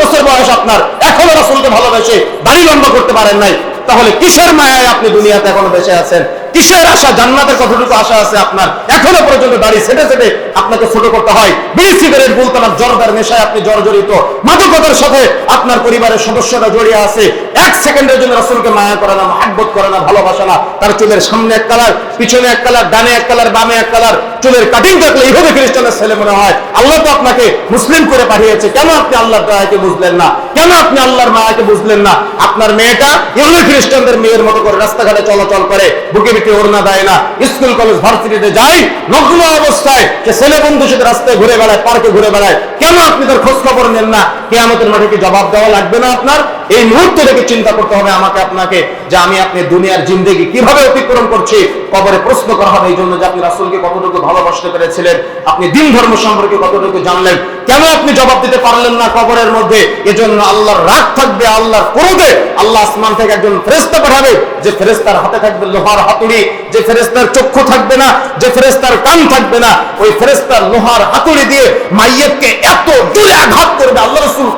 বছর বয়স আপনার। এখনও রাসুলকে ভালোবেসে বাড়ি লম্বা করতে পারেন নাই। তাহলে কিসের মায়ায় আপনি দুনিয়াতে এখনও বেঁচে আছেন? কিসের আশা? জান্নাতের কতটুকু আশা আছে আপনার? এখনও পর্যন্ত দাড়ি সেটে সেটে আপনাকে ছোট করতে হয়। বিড়ি সিগারেট বলতাম জর্দার নেশায় আপনি জর্জরিত। মাদকতার সাথে আপনার পরিবারের সদস্যরা জড়িয়ে আছে। এক সেকেন্ডের জন্য রাসুলকে মায়া করে না, মহাব্বত করে না, ভালোবাসা না। তার চুলের সামনে এক কালার, পিছনে এক কালার, ডানে এক কালার, বামে এক কালার। চুলের কাটিং দেখলে এইভাবে খ্রিস্টানের ছেলে মনে হয়। আল্লাহ তো আপনাকে মুসলিম করে পাঠিয়েছে। কেন আপনি আল্লাহর দয়াকে বুঝলেন না? কেন আপনি আল্লাহর মায়াকে বুঝলেন না? আপনার মেয়েটা ইহুদি খ্রিস্টানদের মেয়ের মতো করে রাস্তাঘাটে চলাচল করে, বুকে বিকে ওড়না দেয় না। স্কুল, কলেজ, ভার্সিটিতে যায় নগ্ন অবস্থায় যে ছেলে বন্ধু সাথে রাস্তায় ঘুরে বেড়ায়, পার্কে ঘুরে বেড়ায়। কেন আপনি তার খোঁজ খবর নেন না? কে আমাদের মাঠে কি জবাব দেওয়া লাগবে না আপনার? এই মুহূর্তে থেকে চিন্তা করতে হবে আমাকে, আপনাকে। যে আমি আপনি দুনিয়ার জিন্দেগি কীভাবে অতিক্রম করছি, কবরে প্রশ্ন করা হবে এই জন্য যে আপনি রাসুলকে কতটুকু ভালোবাসতে পেরেছিলেন, আপনি দিন ধর্ম সম্পর্কে কতটুকু জানলেন, কেন আপনি জবাব দিতে পারলেন না কবরের মধ্যে, এজন্য আল্লাহর রাগ থাকবে, আল্লাহর ক্রোধে আল্লাহ আসমান থেকে একজন ফেরেস্তা পাঠাবে, যে ফেরেস্তার হাতে থাকবে লোহার হাতুড়ি, যে ফেরেস্তার চক্ষু থাকবে না, যে ফেরেস্তার কান থাকবে না, ওই ফেরেস্তার লোহার হাতুড়ি দিয়ে মাইয়েতকে এত জোরে আঘাত করবে, আল্লাহ রসুল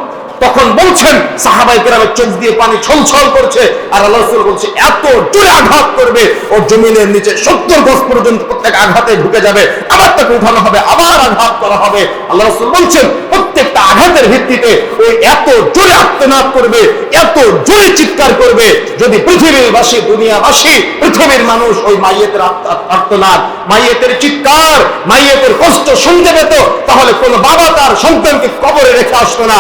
তখন বলছেন সাহাবাই কেরামের চোখ দিয়ে পানি ছলছল করছে, আর আল্লাহ বলছে, এত জোরে আঘাত করবে, ও জমিনের নিচে সত্তর গজ পর্যন্ত প্রত্যেক আঘাতে ঢুকে যাবে, আবার তাকে উঠানো হবে, আবার আঘাত করা হবে। আল্লাহ রসুল বলছেন ওই করবে, এত জোরে চিৎকার করবে, যদি পৃথিবীরবাসী, দুনিয়াবাসী, পৃথিবীর মানুষ ওই মাইয়েতের মাইয়েতের চিৎকার, মাইয়েতের কষ্ট শুনতে পেত, তাহলে কোনো বাবা তার সন্তানকে কবরে রেখে আসতো না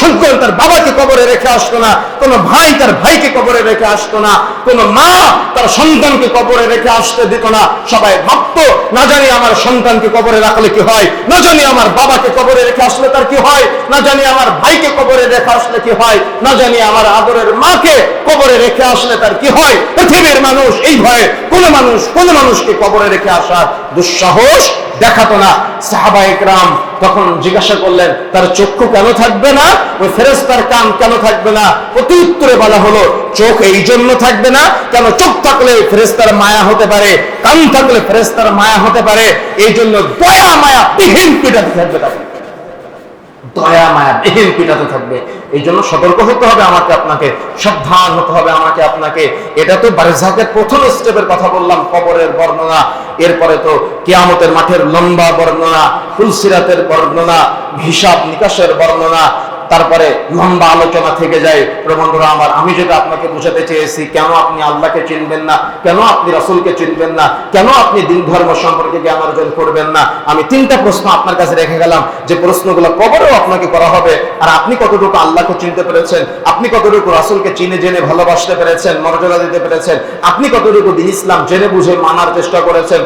সন্তান তার বাবাকে কবরে রেখে আসতো না, কোনো ভাই তার ভাইকে কবরে রেখে আসতো না, কোনো মা তার সন্তানকে কবরে রেখে আসতে দিত না। সবাই ভাবতো, না জানি আমার সন্তানকে কবরে রাখলে কি হয়, না জানি আমার বাবাকে কবরে রেখে আসলে কি হয়? না জানি আমার ভাইকে কবরে রেখে আসলে কি হয়? না জানি আমার আদরের মাকে কবরে রেখে আসলে তার কি হয়? পৃথিবীর মানুষ এই ভয়ে কোন মানুষ, কোন মানুষকে কবরে রেখে আসার দুঃসাহস দেখাতো না। সাহাবা একরাম তখন জিজ্ঞাসা করলেন, তার চক্ষু কেন থাকবে না? ওই ফেরেস্তার কান কেন থাকবে না? অতি উত্তরে বলা হলো, চোখ এই জন্য থাকবে না কেন চোখ থাকলে ফেরেস্তার মায়া হতে পারে, কান থাকলে ফেরেস্তার মায়া হতে পারে। এই জন্য দয়া, মায়া বিহীন পিঠাতে থাকবে তাকে। দয়া, মায়া বিহীন পিটাতে থাকবে। এই জন্য সতর্ক হতে হবে আমাকে, আপনাকে, সাবধান হতে হবে আমাকে, আপনাকে। এটা তো বারজাকের প্রথম স্টেপের কথা বললাম, কবরের বর্ণনা। এরপরে তো কেয়ামতের মাঠের লম্বা বর্ণনা, ফুলসিরাতের বর্ণনা, হিসাব নিকাশের বর্ণনা। তারপরে লম্বা আলোচনা থেকে যায় প্রবন্ধরা আমার, আমি যেটা আপনাকে বোঝাতে চেয়েছি, কেন আপনি আল্লাহকে চিনবেন না? কেন আপনি রাসূলকে চিনবেন না? কেন আপনি দিন ধর্ম সম্পর্কে জ্ঞান অর্জন করবেন না? আমি তিনটা প্রশ্ন আপনার কাছে রেখে গেলাম, যে প্রশ্নগুলো কবরেও আপনাকে করা হবে। আর আপনি কতটুকু আল্লাহকে চিনতে পেরেছেন? আপনি কতটুকু রাসূলকে চিনে, জেনে ভালোবাসতে পেরেছেন, মর্যাদা দিতে পেরেছেন? আপনি কতটুকু দিন ইসলাম জেনে বুঝে মানার চেষ্টা করেছেন?